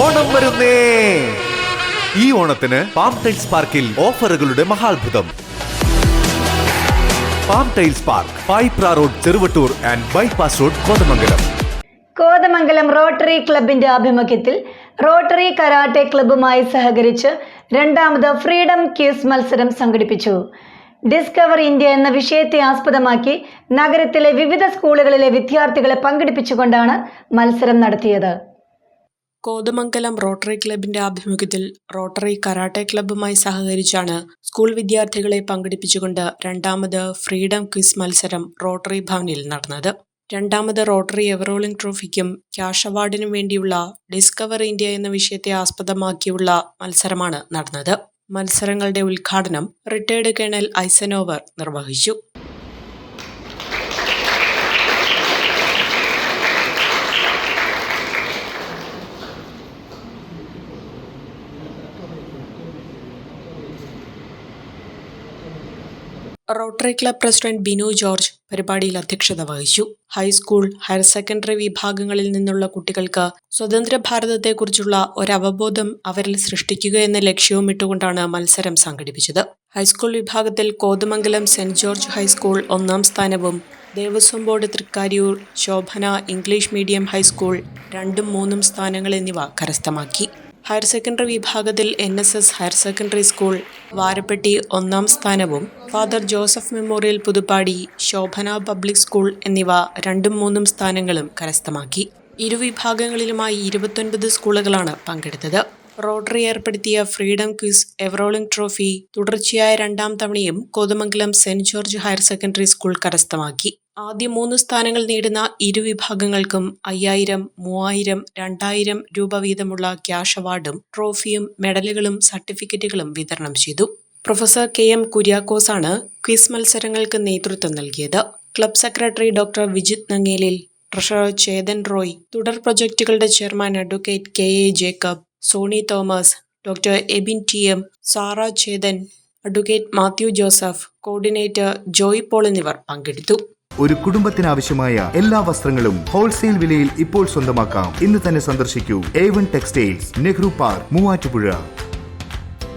ഓണം വരുന്നേ. ഈ ഓണത്തിന് പാം ടൈൽസ് പാർക്കിൽ ഓഫറുകളുടെ മഹാത്ഭുതം. Palm tiles park Payipra road Cheruvattoor and bypass road Kothamangalam. Kothamangalam rotary ക്ലബിന്റെ ആഭിമുഖ്യത്തിൽ റോട്ടറി കരാട്ടെ ക്ലബ്ബുമായി സഹകരിച്ച് രണ്ടാമത് ഫ്രീഡം ക്യൂസ് മത്സരം സംഘടിപ്പിച്ചു. ഡിസ്കവർ ഇന്ത്യ എന്ന വിഷയത്തെ ആസ്പദമാക്കി നഗരത്തിലെ വിവിധ സ്കൂളുകളിലെ വിദ്യാർത്ഥികളെ പങ്കെടുപ്പിച്ചുകൊണ്ടാണ് മത്സരം നടത്തിയത്. കോതമംഗലം റോട്ടറി ക്ലബിന്റെ ആഭിമുഖ്യത്തിൽ റോട്ടറി കരാട്ടെ ക്ലബ്ബുമായി സഹകരിച്ചാണ് സ്കൂൾ വിദ്യാർത്ഥികളെ പങ്കെടുപ്പിച്ചുകൊണ്ട് രണ്ടാമത് ഫ്രീഡം ക്വിസ് മത്സരം റോട്ടറി ഭവനിൽ നടന്നത്. രണ്ടാമത് റോട്ടറി എവറോളിംഗ് ട്രോഫിക്കും ക്യാഷ് അവാർഡിനും വേണ്ടിയുള്ള ഡിസ്കവർ ഇന്ത്യ എന്ന വിഷയത്തെ ആസ്പദമാക്കിയുള്ള മത്സരമാണ് നടന്നത്. മത്സരങ്ങളുടെ ഉദ്ഘാടനം റിട്ടയർഡ് കേണൽ ഐസനോവർ നിർവഹിച്ചു. Rotary club president Binu George പരിപാടിയിൽ അധ്യക്ഷത വഹിച്ചു. ഹൈസ്കൂൾ ഹയർ സെക്കൻഡറി വിഭാഗങ്ങളിൽ നിന്നുള്ള കുട്ടികൾക്ക് സ്വതന്ത്ര ഭാരതത്തെക്കുറിച്ചുള്ള ഒരവബോധം അവരിൽ സൃഷ്ടിക്കുക എന്ന ലക്ഷ്യവും ഇട്ടുകൊണ്ടാണ് മത്സരം സംഘടിപ്പിച്ചത്. ഹൈസ്കൂൾ വിഭാഗത്തിൽ കോതമംഗലം സെന്റ് ജോർജ് ഹൈസ്കൂൾ ഒന്നാം സ്ഥാനവും Devaswom board Thrikkariyoor Shobhana English medium high school രണ്ടും മൂന്നും സ്ഥാനങ്ങൾ എന്നിവ കരസ്ഥമാക്കി. ഹയർ സെക്കൻഡറി വിഭാഗത്തിൽ N S S higher secondary school Varappetty ഒന്നാം സ്ഥാനവും father Joseph memorial Puthuppady Shobhana public school എന്നിവ രണ്ടും മൂന്നും സ്ഥാനങ്ങളും കരസ്ഥമാക്കി. ഇരുവിഭാഗങ്ങളിലുമായി ഇരുപത്തൊൻപത് സ്കൂളുകളാണ് പങ്കെടുത്തത്. റോട്ടറി ഏർപ്പെടുത്തിയ ഫ്രീഡം ക്വിസ് എവറോളിംഗ് ട്രോഫി തുടർച്ചയായ രണ്ടാം തവണയും Kothamangalam saint George higher secondary school കരസ്ഥമാക്കി. ആദ്യ മൂന്ന് സ്ഥാനങ്ങൾ നേടുന്ന ഇരു വിഭാഗങ്ങൾക്കും അയ്യായിരം മൂവായിരം രണ്ടായിരം രൂപ വീതമുള്ള ക്യാഷ് അവാർഡും ട്രോഫിയും മെഡലുകളും സർട്ടിഫിക്കറ്റുകളും വിതരണം ചെയ്തു. പ്രൊഫസർ കെ എം കുര്യാക്കോസാണ് ക്വിസ് മത്സരങ്ങൾക്ക് നേതൃത്വം നൽകിയത്. Club secretary doctor Vijith Nangelil treasurer Chethan Roy തുടർ പ്രൊജക്ടുകളുടെ chairman advocate K A Jacob Sony Thomas doctor Ebin T M Sara Chethan advocate Mathew Joseph coordinator Joy Paul എന്നിവർ പങ്കെടുത്തു. ഒരു കുടുംബത്തിനാവശ്യമായ എല്ലാ വസ്ത്രങ്ങളും ഹോൾസെയിൽ വിലയിൽ ഇപ്പോൾ സ്വന്തമാക്കാം. ഇന്ന് തന്നെ സന്ദർശിക്കൂ. A one textiles Nehru park Muvattupuzha.